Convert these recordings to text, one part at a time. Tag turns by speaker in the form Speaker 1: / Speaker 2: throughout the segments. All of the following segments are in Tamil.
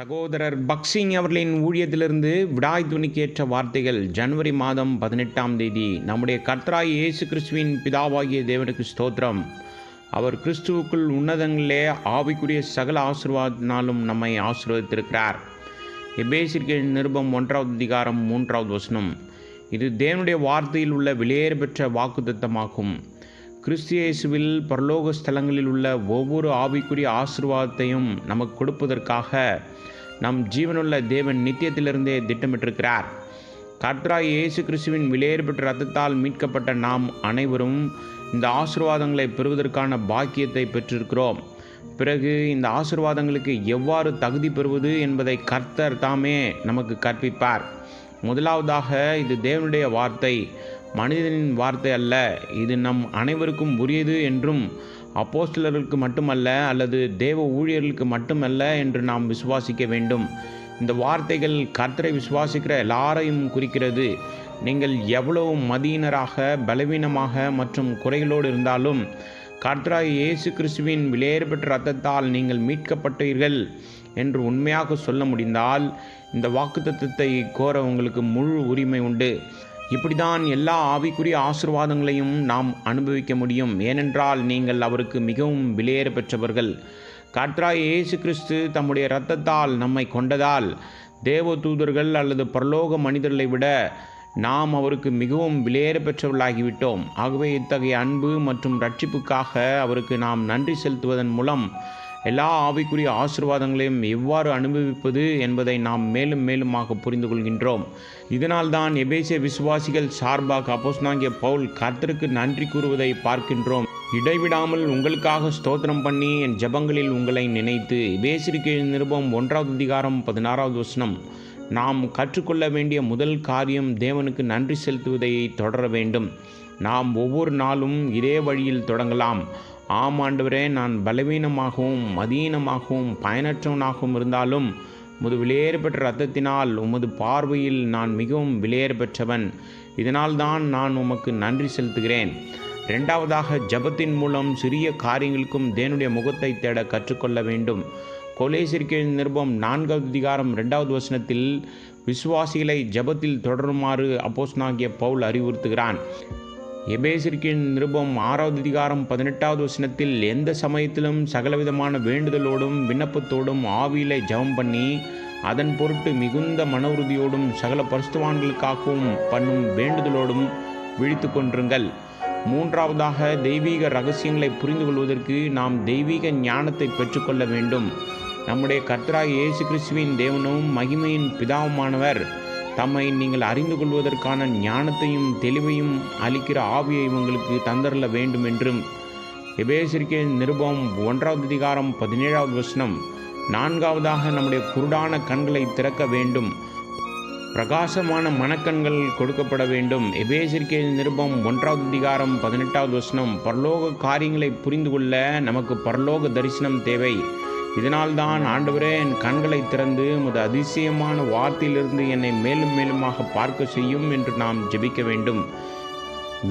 Speaker 1: சகோதரர் பக்சிங் அவர்களின் ஊழியத்திலிருந்து விடாய் துணிக்கேற்ற வார்த்தைகள் ஜனவரி மாதம் பதினெட்டாம் தேதி. நம்முடைய கர்த்தராய் இயேசு கிறிஸ்துவின் பிதாவாகிய தேவனுக்கு ஸ்தோத்திரம். அவர் கிறிஸ்துவுக்குள் உன்னதங்களிலே ஆவிக்குரிய சகல ஆசீர்வாதத்தினாலும் நம்மை ஆசீர்வதித்திருக்கிறார். எபேசிற்கு நிருபம் ஒன்றாவது அதிகாரம் மூன்றாவது வசனம். இது தேவனுடைய வார்த்தையில் உள்ள வெளியேற பெற்ற வாக்குத்தமாகும் கிறிஸ்து இயேசுவில் பரலோக ஸ்தலங்களில் உள்ள ஒவ்வொரு ஆவிக்குரிய ஆசிர்வாதத்தையும் நமக்கு கொடுப்பதற்காக நம் ஜீவனுள்ள தேவன் நித்தியத்திலிருந்தே திட்டமிட்டிருக்கிறார். கர்த்தராய் இயேசு கிறிஸ்துவின் வெளியேற பெற்ற ரத்தத்தால் மீட்கப்பட்ட நாம் அனைவரும் இந்த ஆசிர்வாதங்களை பெறுவதற்கான பாக்கியத்தை பெற்றிருக்கிறோம். பிறகு இந்த ஆசிர்வாதங்களுக்கு எவ்வாறு தகுதி பெறுவது என்பதை கர்த்தர் தாமே நமக்கு கற்பிப்பார். முதலாவதாக இது தேவனுடைய வார்த்தை மனிதனின் வார்த்தை அல்ல இது நம் அனைவருக்கும் உரியது என்றும் அப்போஸ்டலர்களுக்கு மட்டுமல்ல அல்லது தேவ ஊழியர்களுக்கு மட்டுமல்ல என்று நாம் விசுவாசிக்க வேண்டும். இந்த வார்த்தைகள் கர்த்தரை விசுவாசிக்கிற எல்லாரையும் குறிக்கிறது. நீங்கள் எவ்வளவு மதியினராக பலவீனமாக மற்றும் குறைகளோடு இருந்தாலும் கர்த்தராக இயேசு கிறிஸ்துவின் விலையேறப்பெற்ற ரத்தத்தால் நீங்கள் மீட்கப்பட்டீர்கள் என்று உண்மையாக சொல்ல முடிந்தால் இந்த வாக்குத்தத்தை கோர உங்களுக்கு முழு உரிமை உண்டு. இப்படிதான் எல்லா ஆவிக்குரிய ஆசிர்வாதங்களையும் நாம் அனுபவிக்க முடியும். ஏனென்றால் நீங்கள் அவருக்கு மிகவும் விலையேற பெற்றவர்கள். கர்த்தராய் இயேசு கிறிஸ்து தம்முடைய இரத்தத்தால் நம்மை கொண்டதால் தேவ தூதர்கள் அல்லது பரலோக மனிதர்களை விட நாம் அவருக்கு மிகவும் விலையேற பெற்றவர்களாகிவிட்டோம். ஆகவே இத்தகைய அன்பு மற்றும் ரட்சிப்புக்காக அவருக்கு நாம் நன்றி செலுத்துவதன் மூலம் எல்லா ஆவிக்குரிய ஆசிர்வாதங்களையும் எவ்வாறு அனுபவிப்பது என்பதை நாம் மேலும் மேலுமாக புரிந்து கொள்கின்றோம். இதனால்தான் எபேசிய விசுவாசிகள் சார்பாக அப்போஸ்னாகிய பவுல் கர்த்தருக்கு நன்றி கூறுவதை பார்க்கின்றோம். இடைவிடாமல் உங்களுக்காக ஸ்தோத்திரம் பண்ணி என் ஜெபங்களில் உங்களை நினைத்து பேசிருக்கை நிருபம் ஒன்றாவது அதிகாரம் பதினாறாவது வசனம். நாம் கற்றுக்கொள்ள வேண்டிய முதல் காரியம் தேவனுக்கு நன்றி செலுத்துவதை தொடர வேண்டும். நாம் ஒவ்வொரு நாளும் இதே வழியில் தொடங்கலாம். ஆம் ஆண்டவரே நான் பலவீனமாகவும் மதீனமாகவும் பயனற்றவனாகவும் இருந்தாலும் உமது விலையேற பெற்ற ரத்தத்தினால் உமது பார்வையில் நான் மிகவும் விலையேற பெற்றவன் இதனால் தான் நான் உமக்கு நன்றி செலுத்துகிறேன். ரெண்டாவதாக ஜபத்தின் மூலம் சிறிய காரியங்களுக்கும் தேனுடைய முகத்தை தேட கற்றுக்கொள்ள வேண்டும். கொலேசிற்கு நிருபம் நான்காவது அதிகாரம் ரெண்டாவது வசனத்தில் விசுவாசிகளை ஜபத்தில் தொடருமாறு அப்போஸ்னாகிய பவுல் அறிவுறுத்துகிறான். எபேசிற்கின் நிருபம் ஆறாவது அதிகாரம் பதினெட்டாவது வசனத்தில் எந்த சமயத்திலும் சகலவிதமான வேண்டுதலோடும் விண்ணப்பத்தோடும் ஆவியில ஜெபம் பண்ணி அதன் பொருட்டு மிகுந்த மன உறுதியோடும் சகல பரிசுத்தவான்களுக்காகவும் பண்ணும் வேண்டுதலோடும் விழித்து கொன்றுங்கள் மூன்றாவதாக தெய்வீக ரகசியங்களை புரிந்து கொள்வதற்கு நாம் தெய்வீக ஞானத்தை பெற்றுக்கொள்ள வேண்டும். நம்முடைய கர்த்தராக இயேசு கிறிஸ்துவின் தேவனும் மகிமையின் பிதாவுமானவர். தம்மை நீங்கள் அறிந்து கொள்வதற்கான ஞானத்தையும் தெளிவையும் அளிக்கிற ஆவியை உங்களுக்கு தந்தரல வேண்டும் என்றும் எபேசிற்கே நிருபம் ஒன்றாவது அதிகாரம் பதினேழாவது வசனம். நான்காவதாக நம்முடைய குருடான கண்களை திறக்க வேண்டும். பிரகாசமான மனக்கண்கள் கொடுக்கப்பட வேண்டும். எபேசிற்கே நிருபம் ஒன்றாவது அதிகாரம் பதினெட்டாவது வசனம். பரலோக காரியங்களை புரிந்து கொள்ள நமக்கு பரலோக தரிசனம் தேவை. இதனால்தான் ஆண்டவரே என் கண்களை திறந்து உமது அதிசயமான வார்த்தையிலிருந்து என்னை மேலும் மேலுமாக பார்க்க செய்யும் என்று நாம் ஜெபிக்க வேண்டும்.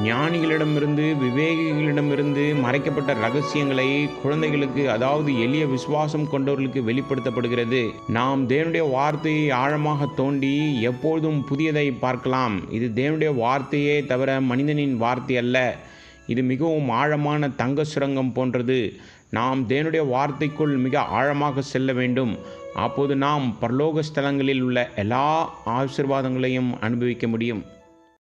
Speaker 1: ஞானிகளிடமிருந்து விவேகிகளிடமிருந்து மறைக்கப்பட்ட ரகசியங்களை குழந்தைகளுக்கு அதாவது எளிய விசுவாசம் கொண்டவர்களுக்கு வெளிப்படுத்தப்படுகிறது. நாம் தேவனுடைய வார்த்தையை ஆழமாக தோண்டி எப்பொழுதும் புதியதை பார்க்கலாம். இது தேவனுடைய வார்த்தையே தவிர மனிதனின் வார்த்தை அல்ல. இது மிகவும் ஆழமான தங்க சுரங்கம் போன்றது. நாம் தேவனுடைய வார்த்தைக்குள் மிக ஆழமாக செல்ல வேண்டும். அப்போது நாம் பரலோக ஸ்தலங்களில் உள்ள எல்லா ஆசிர்வாதங்களையும் அனுபவிக்க முடியும்.